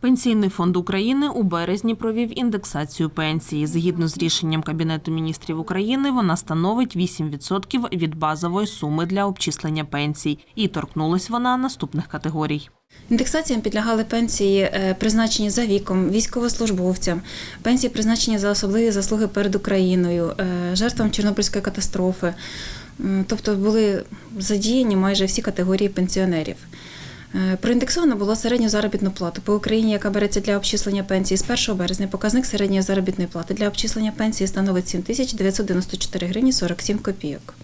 Пенсійний фонд України у березні провів індексацію пенсії. Згідно з рішенням Кабінету міністрів України, вона становить 8% від базової суми для обчислення пенсій. І торкнулась вона наступних категорій. Індексаціям підлягали пенсії, е, призначені за віком, військовослужбовцям, пенсії призначені за особливі заслуги перед Україною, е, жертвам Чорнобильської катастрофи. Тобто були задіяні майже всі категорії пенсіонерів. Е, Проіндексовано було середню заробітну плату по Україні, яка береться для обчислення пенсії з 1 березня. Показник середньої заробітної плати для обчислення пенсії становить 7994 гривні 47 копійок.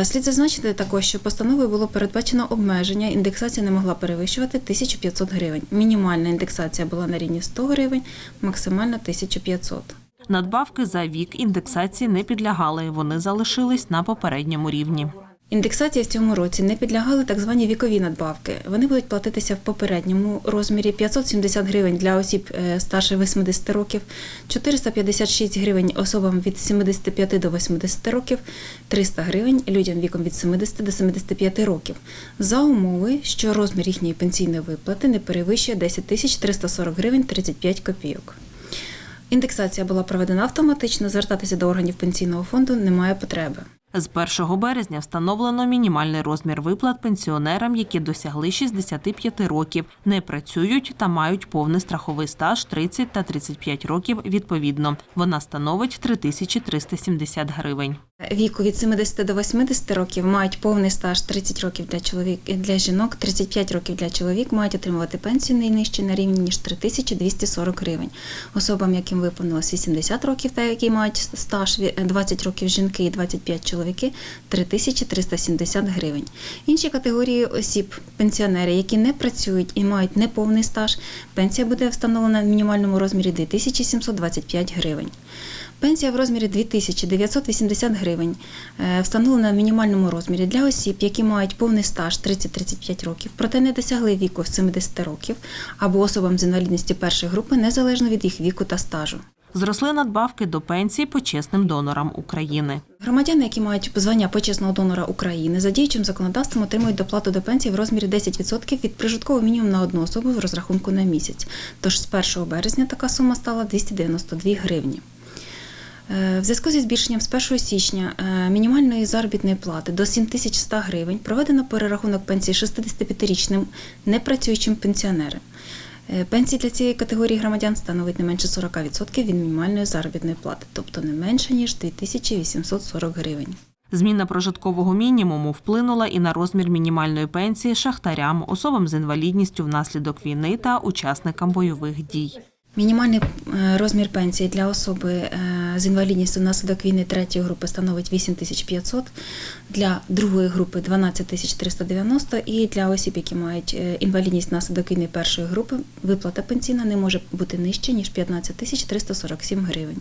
Е, Слід зазначити також, що постановою було передбачено обмеження. Індексація не могла перевищувати 1500 гривень. Мінімальна індексація була на рівні 100 гривень, максимальна 1500. Надбавки за вік індексації не підлягали. Вони залишились на попередньому рівні. Індексації в цьому році не підлягали так звані вікові надбавки. Вони будуть платитися в попередньому розмірі 570 гривень для осіб е, старше 80 років, 456 гривень особам від 75 до 80 років, 300 гривень людям віком від 70 до 75 років. За умови, що розмір їхньої пенсійної виплати не перевищує 10 тисяч 340 гривень 35 копійок. Індексація була проведена автоматично, звертатися до органів пенсійного фонду немає потреби. З 1 березня встановлено мінімальний розмір виплат пенсіонерам, які досягли 65 років, не працюють та мають повний страховий стаж 30 та 35 років відповідно. Вона становить 3370 гривень. Віку від 70 до 80 років мають повний стаж 30 років для чоловік для жінок, 35 років для чоловік мають отримувати пенсію найнижче на рівні ніж 3240 гривень. Особам, яким виповнилось 80 років та які мають стаж 20 років жінки і 25 чоловіки 3370 гривень. Інші категорії осіб, пенсіонери, які не працюють і мають неповний стаж, пенсія буде встановлена в мінімальному розмірі 2725 гривень. Пенсія в розмірі 2980 гривень е, встановлена в мінімальному розмірі для осіб, які мають повний стаж 30-35 років, проте не досягли віку 70 років, або особам з інвалідністю першої групи незалежно від їх віку та стажу. Зросли надбавки до пенсії почесним донорам України. Громадяни, які мають звання почесного донора України, за діючим законодавством отримують доплату до пенсії в розмірі 10% від прожиткового мінімуму на одну особу в розрахунку на місяць. Тож з 1 березня така сума стала 292 гривні. Е, В зв'язку зі збільшенням з 1 січня е, мінімальної заробітної плати до 7100 гривень проведено перерахунок пенсії 65-річним непрацюючим пенсіонерам. Е, Пенсії для цієї категорії громадян становить не менше 40% від мінімальної заробітної плати, тобто не менше ніж 2840 гривень. Зміна прожиткового мінімуму вплинула і на розмір мінімальної пенсії шахтарям, особам з інвалідністю внаслідок війни та учасникам бойових дій. Мінімальний е, розмір пенсії для особи е, з інвалідністю внаслідок війни третьої групи становить 8500, для другої групи 12390 і для осіб, які мають е, інвалідність внаслідок війни першої групи, виплата пенсійна не може бути нижче, ніж 15347 гривень.